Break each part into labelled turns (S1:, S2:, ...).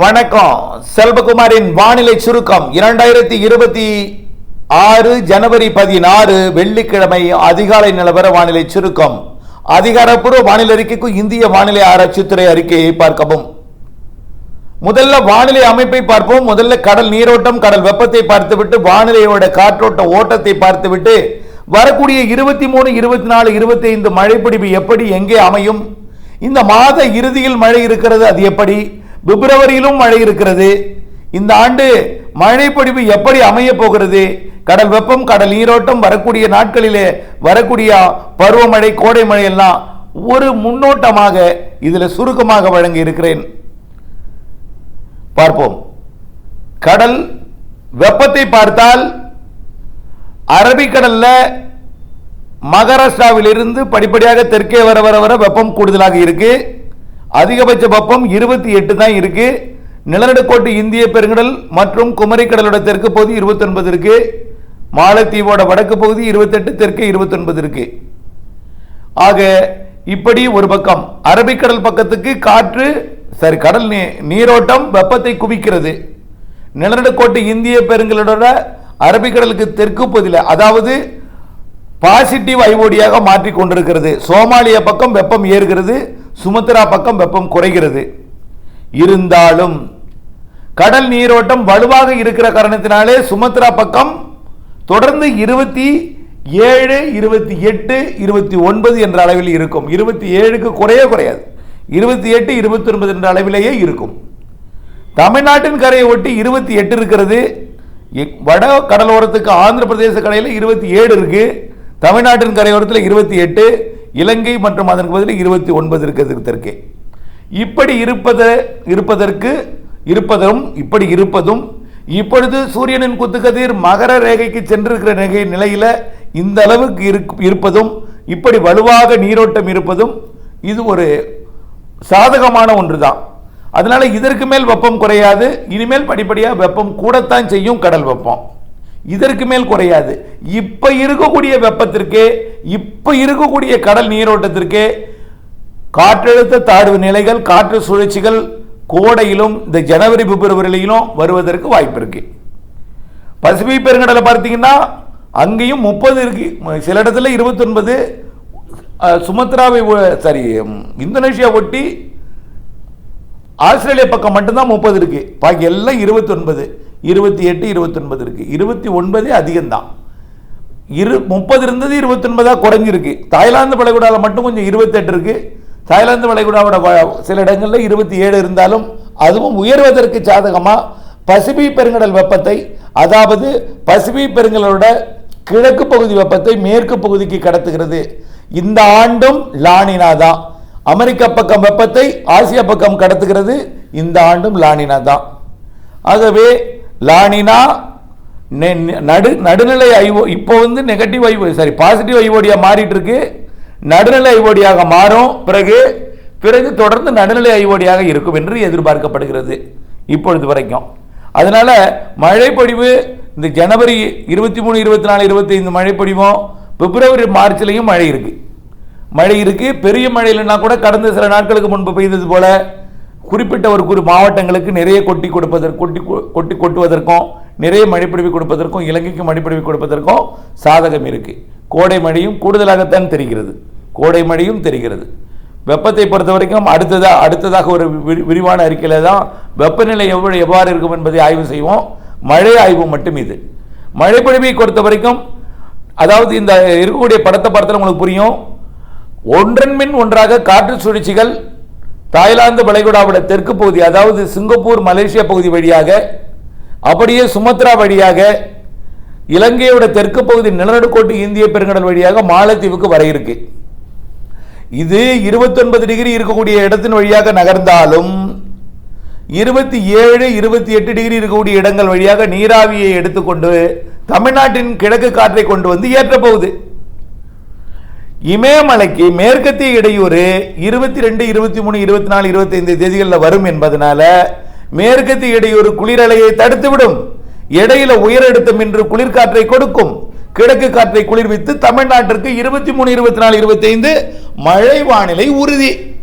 S1: வணக்கம். செல்வகுமாரின் வானிலை சுருக்கம். இரண்டாயிரத்தி இருபத்தி ஆறு ஜனவரி பதினாறு வெள்ளிக்கிழமை அதிகாலை நிலவர வானிலை சுருக்கம். அதிகாரப்பூர்வ வானிலை அறிக்கைக்கும் இந்திய வானிலை ஆராய்ச்சித்துறை அறிக்கையை பார்க்கவும். முதல்ல வானிலை அமைப்பை பார்ப்போம். முதல்ல கடல் நீரோட்டம் கடல் வெப்பத்தை பார்த்துவிட்டு வானிலையோட காற்றோட்ட ஓட்டத்தை பார்த்துவிட்டு வரக்கூடிய இருபத்தி மூணு இருபத்தி நாலு இருபத்தி ஐந்து மழைப்பிடிப்பு எப்படி எங்கே அமையும்? இந்த மாத இறுதியில் மழை இருக்கிறது அது எப்படி? பிப்ரவரியிலும் மழை இருக்கிறது. இந்த ஆண்டு மழைப்பொழிவு எப்படி அமைய போகிறது? கடல் வெப்பம் கடல் நீரோட்டம் வரக்கூடிய நாட்களிலே வரக்கூடிய பருவமழை கோடை மழை எல்லாம் ஒரு முன்னோட்டமாக இதில் சுருக்கமாக வழங்கி இருக்கிறேன். பார்ப்போம். கடல் வெப்பத்தை பார்த்தால் அரபிக்கடல்ல மகாராஷ்டிராவிலிருந்து படிப்படியாக தெற்கே வர வர வர வெப்பம் கூடுதலாக இருக்குது அதிகபட்ச வெப்பம் இருபத்தி எட்டு தான் இருக்கு. நிலநடுக்கோட்டு இந்திய பெருங்கடல் மற்றும் குமரிக்கடலோட தெற்கு பகுதி இருபத்தி ஒன்பது இருக்கு. மாலத்தீவோட வடக்கு பகுதி இருபத்தெட்டு தெற்கு இருபத்தொன்பது இருக்கு. ஆக இப்படி ஒரு பக்கம் அரபிக்கடல் பக்கத்துக்கு காற்று சரி கடல் நீ- நீரோட்டம் வெப்பத்தை குவிக்கிறது. நிலநடுக்கோட்டு இந்திய பெருங்கலோட அரபிக்கடலுக்கு தெற்கு பகுதியில் அதாவது பாசிட்டிவ் ஐஓடியாக மாற்றிக் கொண்டிருக்கிறது சோமாலிய பக்கம் வெப்பம் ஏறுகிறது. சுமத்ரா பக்கம் வெப்பம் குறைகிறது. இருந்தாலும் கடல் நீரோட்டம் வலுவாக இருக்கிற காரணத்தினாலே சுமத்ரா பக்கம் தொடர்ந்து இருபத்தி ஏழு இருபத்தி எட்டு இருபத்தி ஒன்பது என்ற அளவில் இருக்கும். இருபத்தி ஏழுக்கு குறைய குறையாது. இருபத்தி எட்டு இருபத்தி ஒன்பது என்ற அளவிலேயே இருக்கும். தமிழ்நாட்டின் கரையை ஒட்டி இருபத்தி எட்டு இருக்கிறது. வட கடலோரத்துக்கு ஆந்திர பிரதேச கரையில் இருபத்தி ஏழு இருக்குது தமிழ்நாட்டின் கரையோரத்தில் இருபத்தி எட்டு இலங்கை மற்றும் அதற்கு பதில் இருபத்தி ஒன்பது இருக்கிறது தெற்கே இப்படி இருப்பது இருப்பதற்கு இருப்பதும் இப்படி இருப்பதும் இப்பொழுது சூரியனின் குத்துக்கதிர் மகர ரேகைக்கு சென்றிருக்கிற நிகை நிலையில் இந்த அளவுக்கு இருப்பதும் இப்படி வலுவாக நீரோட்டம் இருப்பதும் இது ஒரு சாதகமான ஒன்று தான் அதனால் இதற்கு மேல் வெப்பம் குறையாது இனிமேல் படிப்படியாக வெப்பம் கூடத்தான் செய்யும் கடல் வெப்பம். இதற்கு மேல் குறையாது. இப்போ இருக்கக்கூடிய வெப்பத்திற்கு இப்போ இருக்கக்கூடிய கடல் நீரோட்டத்திற்கு காற்றழுத்த தாழ்வு நிலைகள் காற்று சுழற்சிகள் கோடையிலும் இந்த ஜனவரி பிப்ரவரியிலும் வருவதற்கு வாய்ப்பு இருக்கு. பசிபிக் பெருங்கடலை பார்த்தீங்கன்னா அங்கேயும் முப்பது இருக்கு. சில இடத்துல இருபத்தொன்பது சுமத்ராவை சாரி இந்தோனேஷியா ஒட்டி ஆஸ்திரேலியா பக்கம் மட்டும்தான் முப்பது இருக்கு. பாக்கி எல்லாம் இருபத்தொன்பது. இருபத்தி எட்டு இருபத்தி ஒன்பது இருபத்தி ஒன்பதே அதிகம்தான். இரு முப்பது இருந்தது இருபத்தொன்பதாக குறைஞ்சிருக்கு. தாய்லாந்து வளைகுடாவில் மட்டும் கொஞ்சம் இருபத்தெட்டு இருக்குது தாய்லாந்து வளைகுடாவோட சில இடங்களில் இருபத்தி ஏழு இருந்தாலும் அதுவும் உயர்வதற்கு சாதகமாக பசிபிக் பெருங்கடல் வெப்பத்தை அதாவது பசிபிக் பெருங்கடலோட கிழக்கு பகுதி வெப்பத்தை மேற்கு பகுதிக்கு கடத்துகிறது. இந்த ஆண்டும் லானினா தான் அமெரிக்கா பக்கம் வெப்பத்தை ஆசியா பக்கம் கடத்துகிறது. இந்த ஆண்டும் லானினா தான் ஆகவே லானினா நெ- நெ- நடு நடுநிலை ஐஓ இப்போ வந்து நெகட்டிவ் ஐஓ சாரி பாசிட்டிவ் ஐஓடியாக மாறிட்டு இருக்கு நடுநிலை ஐஓடியாக மாறும். பிறகு பிறகு தொடர்ந்து நடுநிலை ஐஓடியாக இருக்கும் என்று எதிர்பார்க்கப்படுகிறது இப்பொழுது வரைக்கும். அதனால் மழைப்பொழிவு இந்த ஜனவரி இருபத்தி மூணு இருபத்தி நாலு இருபத்தைந்து மழைப்பொழிவும் பிப்ரவரி மார்ச்லேயும் மழை இருக்குது மழை இருக்குது பெரிய மழை இல்லைன்னா கூட கடந்த சில நாட்களுக்கு முன்பு பெய்தது போல குறிப்பிட்ட ஒரு குறி மாவட்டங்களுக்கு நிறைய கொட்டி கொடுப்பதற்கு கொட்டி கொ- கொட்டி கொட்டுவதற்கும் நிறைய மழைப்பிடிவு கொடுப்பதற்கும் இலங்கைக்கு மழைப்பிடிவு கொடுப்பதற்கும் சாதகம் இருக்குது கோடை மழையும் கூடுதலாகத்தான் தெரிகிறது. கோடை மழையும் தெரிகிறது. வெப்பத்தை பொறுத்த வரைக்கும் அடுத்ததாக அடுத்ததாக ஒரு விரி- விரிவான அறிக்கையில் தான் வெப்பநிலை எவ்வளவு எவ்வாறு இருக்கும் என்பதை ஆய்வு செய்வோம். மழை ஆய்வு மட்டும் இது. மழைப்பொழிவை பொறுத்த வரைக்கும் அதாவது இந்த இருக்கக்கூடிய படத்தை பார்த்தால் உங்களுக்கு புரியும். ஒன்றன் மின் ஒன்றாக காற்று சுழற்சிகள் தாய்லாந்து வளைகுடாவோட தெற்கு பகுதி அதாவது சிங்கப்பூர் மலேசியா பகுதி வழியாக அப்படியே சுமத்ரா வழியாக இலங்கையோட தெற்கு பகுதி நிலநடுக்கோட்டு இந்திய பெருங்கடல் வழியாக மாலத்தீவுக்கு வர இருக்கு. இது 29 டிகிரி இருக்கக்கூடிய இடத்தின் வழியாக நகர்ந்தாலும் இருபத்தி ஏழு இருபத்தி எட்டு டிகிரி இருக்கக்கூடிய இடங்கள் வழியாக நீராவியை எடுத்துக்கொண்டு தமிழ்நாட்டின் கிழக்கு காற்றை கொண்டு வந்து ஏற்ற போகுது. இமயமலைக்கு மேற்கத்திய இடையூறு இருபத்தி ரெண்டு இருபத்தி மூணு இருபத்தி நாலு இருபத்தைந்து தேதிகளில் வரும் என்பதனால மேற்கத்திய இடையூறு குளிரலையை தடுத்துவிடும். இடையில உயரழுத்தம் என்று குளிர்காற்றை கொடுக்கும். கிழக்கு காற்றை குளிர்வித்து தமிழ்நாட்டிற்கு இருபத்தி மூணு இருபத்தி நாலு இருபத்தைந்து மழை வானிலை உறுதி.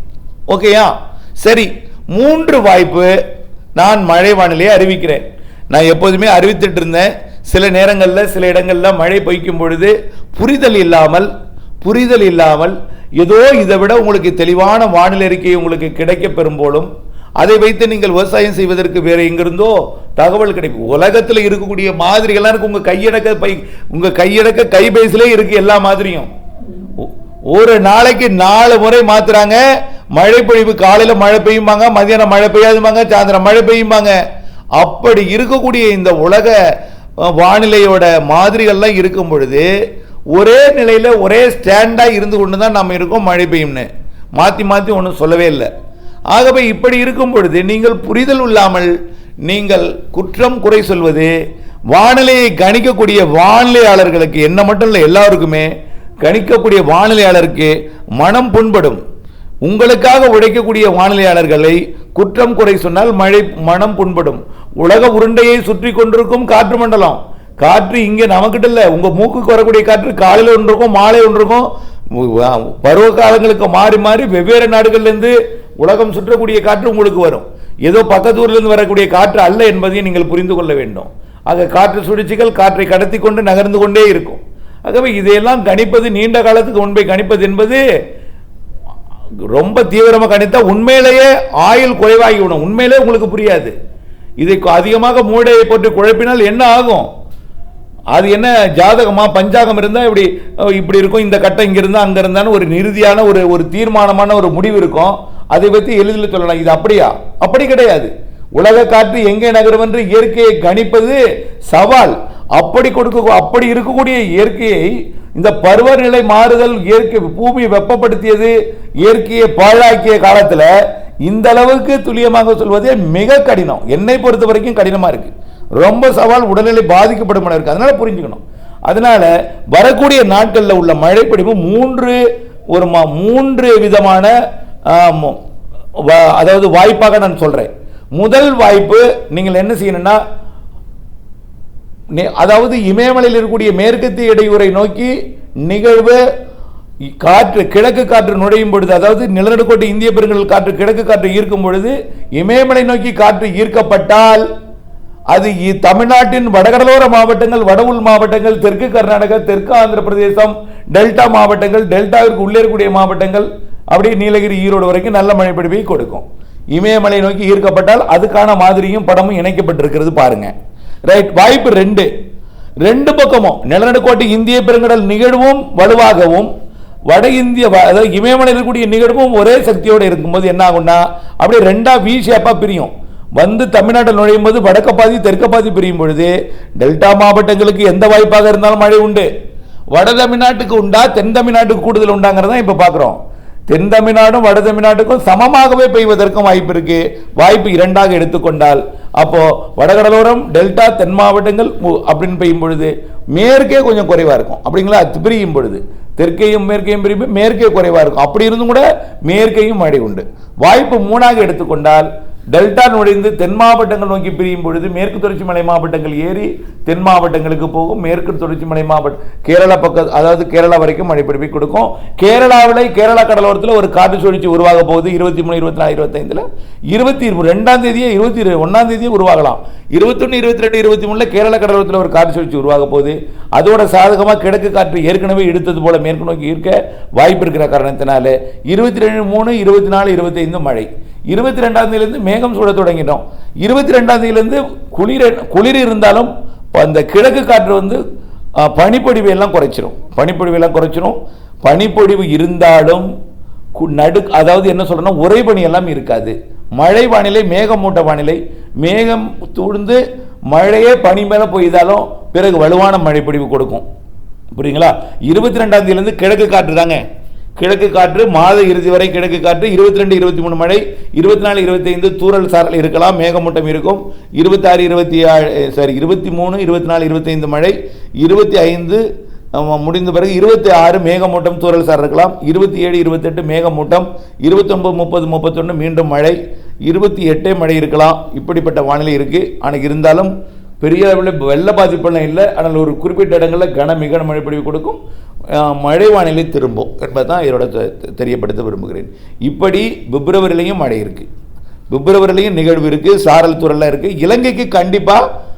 S1: ஓகேயா சரி மூன்று வாய்ப்பு நான் மழை வானிலையை அறிவிக்கிறேன். நான் எப்போதுமே அறிவித்துட்டு இருந்தேன். சில நேரங்களில் சில இடங்களில் மழை பொய்க்கும் பொழுது புரிதல் இல்லாமல் புரிதல் இல்லாமல் ஏதோ இதை விட உங்களுக்கு தெளிவான வானிலை அறிக்கை உங்களுக்கு கிடைக்க பெறும்போலும் அதை வைத்து நீங்கள் விவசாயம் செய்வதற்கு வேறு எங்கிருந்தோ தகவல் கிடைக்கும். உலகத்தில் இருக்கக்கூடிய மாதிரிகள்லாம் இருக்கு. உங்கள் கையடக்க பை உங்கள் கையடக்க கைபேசிலே இருக்குது எல்லா மாதிரியும். ஒரு நாளைக்கு நாலு முறை மாத்துறாங்க. மழை பொழிவு காலையில் மழை பெய்யும்பாங்க மதியானம் மழை பெய்யாதுமாங்க சாயந்தரம் மழை பெய்யும்பாங்க. அப்படி இருக்கக்கூடிய இந்த உலக வானிலையோட மாதிரிகள்லாம் இருக்கும் பொழுது ஒரே நிலையில் ஒரே ஸ்டாண்டாக இருந்து கொண்டு தான் நம்ம இருக்கோம் மழை பெய்யும்னு. மாற்றி மாற்றி ஒன்றும் சொல்லவே இல்லை. ஆகவே இப்படி இருக்கும் பொழுது நீங்கள் புரிதல் இல்லாமல் நீங்கள் குற்றம் குறை சொல்வது வானிலையை கணிக்கக்கூடிய வானிலையாளர்களுக்கு என்ன மட்டும் இல்லை எல்லாருக்குமே கணிக்கக்கூடிய வானிலையாளருக்கு மனம் புண்படும். உங்களுக்காக உழைக்கக்கூடிய வானிலையாளர்களை குற்றம் குறை சொன்னால் மழை மனம் புண்படும். உலக உருண்டையை சுற்றி கொண்டிருக்கும் காற்று மண்டலம். காற்று இங்கே நமக்கிட்ட இல்லை. உங்கள் மூக்குக்கு வரக்கூடிய காற்று காலையில் ஒன்று இருக்கும் மாலை ஒன்று இருக்கும் பருவ காலங்களுக்கு மாறி மாறி வெவ்வேறு நாடுகள்லேருந்து உலகம் சுற்றக்கூடிய காற்று உங்களுக்கு வரும். ஏதோ பக்கத்து வரக்கூடிய காற்று அல்ல என்பதையும் நீங்கள் புரிந்து கொள்ள வேண்டும். ஆக காற்று சுழற்சிகள் காற்றை கடத்தி கொண்டு நகர்ந்து கொண்டே இருக்கும். ஆகவே இதையெல்லாம் கணிப்பது நீண்ட காலத்துக்கு முன்பை கணிப்பது என்பது ரொம்ப தீவிரமாக கணித்தால் உண்மையிலேயே ஆயுள் குறைவாகிவிடும் உண்மையிலே உங்களுக்கு புரியாது. இதை அதிகமாக மூடையை போட்டு குழப்பினால் என்ன ஆகும்? அது என்ன ஜாதகமா? பஞ்சாகம் இருந்தால் இப்படி இப்படி இருக்கும் இந்த கட்டம் இங்கே இருந்தால் அங்கே இருந்தான்னு ஒரு நிறுதியான ஒரு ஒரு தீர்மானமான ஒரு முடிவு இருக்கும். அதை பற்றி எளிதில் சொல்லலாம். இது அப்படியா? அப்படி கிடையாது. உலக காற்று எங்கே நகரும் என்று இயற்கையை கணிப்பது சவால். அப்படி கொடுக்க அப்படி இருக்கக்கூடிய இயற்கையை இந்த பருவநிலை மாறுதல் இயற்கை பூமி வெப்பப்படுத்தியது இயற்கையை பாழாக்கிய காலத்தில் இந்த அளவுக்கு துல்லியமாக சொல்வதே மிக கடினம். என்னை பொறுத்த வரைக்கும் கடினமாக இருக்குது ரொம்ப சவால் உடல்நிலை பாதிக்கப்படும் இருக்குது அதனால் புரிஞ்சுக்கணும். அதனால வரக்கூடிய நாட்களில் உள்ள மழைப்பிடிப்பு மூன்று ஒரு மா- மூன்று விதமான அதாவது வாய்ப்பாக நான் சொல்கிறேன் முதல் வாய்ப்பு நீங்கள் என்ன செய்யணும்னா நே- அதாவது இமயமலையில் இருக்கக்கூடிய மேற்கத்திய இடையூரை நோக்கி நிகழ்வு காற்று கிழக்கு காற்று நுழையும் பொழுது அதாவது நிலநடுக்கோட்டு இந்திய பெருங்கடல் காற்று கிழக்கு காற்று ஈர்க்கும் பொழுது இமயமலை நோக்கி காற்று ஈர்க்கப்பட்டால் அது தமிழ்நாட்டின் வடகடலோர மாவட்டங்கள் வட உள் மாவட்டங்கள் தெற்கு கர்நாடகா தெற்கு ஆந்திர பிரதேசம் டெல்டா மாவட்டங்கள் டெல்டாவிற்கு உள்ளே இருக்கக்கூடிய மாவட்டங்கள் அப்படியே நீலகிரி ஈரோடு வரைக்கும் நல்ல மழை பிடிப்பை கொடுக்கும். இமயமலை நோக்கி ஈர்க்கப்பட்டால் அதுக்கான மாதிரியும் படமும் இணைக்கப்பட்டிருக்கிறது பாருங்க. ரைட் வாய்ப்பு ரெண்டு. ரெண்டு பக்கமும் நிலநடுக்கோட்டை இந்திய பெருங்கடல் நிகழ்வும் வலுவாகவும் வட இந்திய அதாவது இமயமலையில் இருக்கக்கூடிய நிகழ்வும் ஒரே சக்தியோடு இருக்கும்போது என்ன ஆகும்னா அப்படியே ரெண்டா வி பிரியும். வந்து தமிழ்நாட்டில் நுழையும் போது வடக்க பாதி தெற்க பாதி பிரியும் பொழுது டெல்டா மாவட்டங்களுக்கு எந்த வாய்ப்பாக இருந்தாலும் மழை உண்டு. வட தமிழ்நாட்டுக்கு உண்டா தென் தமிழ்நாட்டுக்கு கூடுதல் உண்டாங்கிறதான் இப்போ பார்க்குறோம் தென் தமிழ்நாடும் வட தமிழ்நாட்டுக்கும் சமமாகவே பெய்வதற்கும் வாய்ப்பு இருக்கு. வாய்ப்பு இரண்டாக எடுத்துக்கொண்டால் அப்போ வடகடலோரம் டெல்டா தென் மாவட்டங்கள் அப்படின்னு பெய்யும் பொழுது மேற்கே கொஞ்சம் குறைவாக இருக்கும். அப்படிங்களா? அது பிரியும் பொழுது. தெற்கையும் மேற்கையும் பிரிப்பு மேற்கே குறைவாக இருக்கும். அப்படி இருந்தும் கூட மேற்கையும் மழை உண்டு. வாய்ப்பு மூணாக எடுத்துக்கொண்டால் டெல்டா நுழைந்து தென் மாவட்டங்கள் நோக்கி பிரியும் பொழுது மேற்கு தொடர்ச்சி மலை மாவட்டங்கள் ஏறி தென் மாவட்டங்களுக்கு போகும். மேற்கு தொடர்ச்சி மலை மாவட்டம் கேரளா பக்கம் அதாவது கேரளா வரைக்கும் மழை பிடிப்பை கொடுக்கும். கேரளாவில் கேரளா கடலோரத்தில் ஒரு காற்று சுழற்சி உருவாக போகுது. இருபத்தி மூணு இருபத்தி நாலு இருபத்தைந்தில் இருபத்தி ரெண்டாம் தேதியே இருபத்தி ஒன்றாம் தேதியே உருவாகலாம். இருபத்தொன்று இருபத்தி ரெண்டு இருபத்தி மூணுல கேரள கடலோரத்தில் ஒரு காற்று சுழற்சி உருவாக போகுது. அதோட சாதகமாக கிழக்கு காற்று ஏற்கனவே எடுத்தது போல மேற்கு நோக்கி இருக்க வாய்ப்பு இருக்கிற காரணத்தினால இருபத்தி ரெண்டு மூணு இருபத்தி நாலு இருபத்தைந்து மழை. இருபத்தி ரெண்டாம் தேதியிலேருந்து மேகம் சுட தொடங்கிட்டோம். இருபத்தி ரெண்டாம் தேதியிலேருந்து குளிர் குளிர் இருந்தாலும் அந்த கிழக்கு காற்று வந்து அஹ், எல்லாம் குறைச்சிரும். பனிப்பொழிவை எல்லாம் குறைச்சிரும். பனிப்பொழிவு இருந்தாலும் நடு அதாவது என்ன சொல்றேன்னா உறைபனி எல்லாம் இருக்காது. மழை வானிலை மேகமூட்ட வானிலை மேகம் தூழ்ந்து மழையே பனி மேல பெய்தாலும் பிறகு வலுவான மழைப்பொழிவு கொடுக்கும். புரியுங்களா? இருபத்தி ரெண்டாம் தேதியிலேருந்து கிழக்கு காற்று தாங்க. கிழக்கு காற்று மாத இறுதி வரை கிழக்கு காற்று இருபத்தி ரெண்டு இருபத்தி மூணு மழை இருபத்தி நாலு இருபத்தி ஐந்து சாரல் இருக்கலாம் மேகமூட்டம் இருக்கும். இருபத்தாறு இருபத்தி சாரி இருபத்தி மூணு இருபத்தி நாலு இருபத்தைந்து மழை இருபத்தி ஐந்து முடிந்த பிறகு இருபத்தி ஆறு மேகமூட்டம் தூரல் சார் இருக்கலாம். இருபத்தி ஏழு இருபத்தெட்டு மேகமூட்டம் இருபத்தொம்பது முப்பது முப்பத்தொன்று மீண்டும் மழை இருபத்தி எட்டே மழை இருக்கலாம். இப்படிப்பட்ட வானிலை இருக்குது ஆனால் இருந்தாலும் பெரிய அளவில் வெள்ள பாதிப்பெல்லாம் இல்லை. ஆனால் ஒரு குறிப்பிட்ட இடங்களில் கன மிக மழை பொழிவு கொடுக்கும். மழை வானிலை திரும்பும் என்பது தான் இதோட தெரியப்படுத்த விரும்புகிறேன். இப்படி பிப்ரவரிலையும் மழை இருக்குது பிப்ரவரிலையும் நிகழ்வு இருக்குது சாரல் துறலாம் இருக்குது இலங்கைக்கு கண்டிப்பாக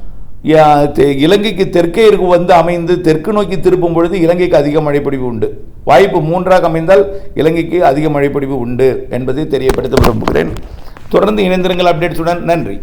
S1: இலங்கைக்கு தெற்கே இருக்கு வந்து அமைந்து தெற்கு நோக்கி திருப்பும் பொழுது இலங்கைக்கு அதிக மழைப்பொழிவு உண்டு. வாய்ப்பு மூன்றாக அமைந்தால் இலங்கைக்கு அதிக மழைப்பொழிவு உண்டு என்பதை தெரியப்படுத்த விரும்புகிறேன். தொடர்ந்து இணைந்திருங்கள் அப்டேட்ஸுடன். நன்றி.